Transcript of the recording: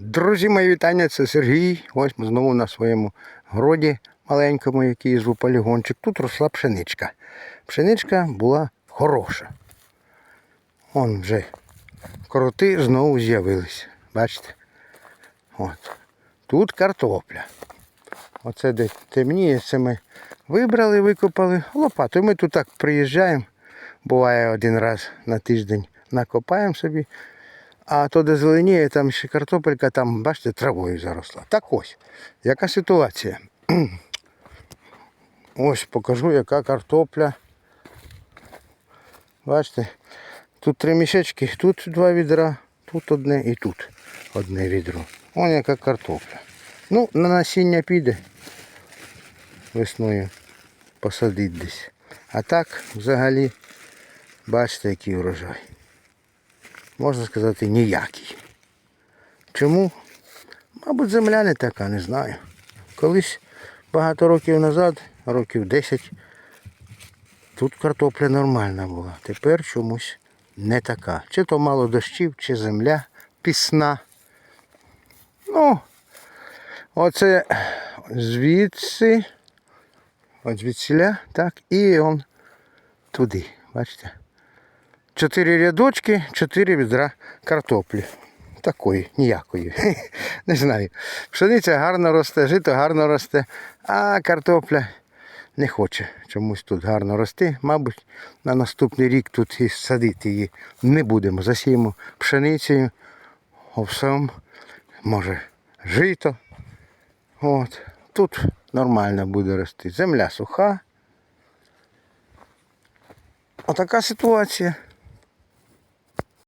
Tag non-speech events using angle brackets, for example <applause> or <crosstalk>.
Друзі, мої вітання, це Сергій. Ось ми знову на своєму городі маленькому, який зву полігончик. Тут росла пшеничка. Пшеничка була хороша. Вон вже кроти знову з'явились. Бачите? От. Тут картопля. Оце де темніє, це ми вибрали, викопали лопату. Ми тут так приїжджаємо. Буває один раз на тиждень накопаємо собі. А то, де зеленіє, там ще картопелька, там, бачите, травою заросла. Так ось, яка ситуація. <clears throat> Ось покажу, яка картопля. Бачите, тут три мішечки, тут два відра, тут одне і тут одне відро. Ось яка картопля. Ну, на насіння піде весною посадить десь. А так, взагалі, бачите, який урожай можна сказати, ніякий. Чому? Мабуть, земля не така, не знаю. Колись багато років назад, років 10, тут картопля нормальна була. Тепер чомусь не така. Чи то мало дощів, чи земля пісна. Ну, оце звідси, от звідсіля, так, і он туди, бачите. Чотири рядочки, чотири відра картоплі. Такої, ніякої. <laughs> Не знаю. Пшениця гарно росте, жито гарно росте, а картопля не хоче чомусь тут гарно рости. Мабуть, на наступний рік тут і садити її не будемо. Засіємо пшеницею, овсом, може, жито. От. Тут нормально буде рости. Земля суха. Отака ситуація.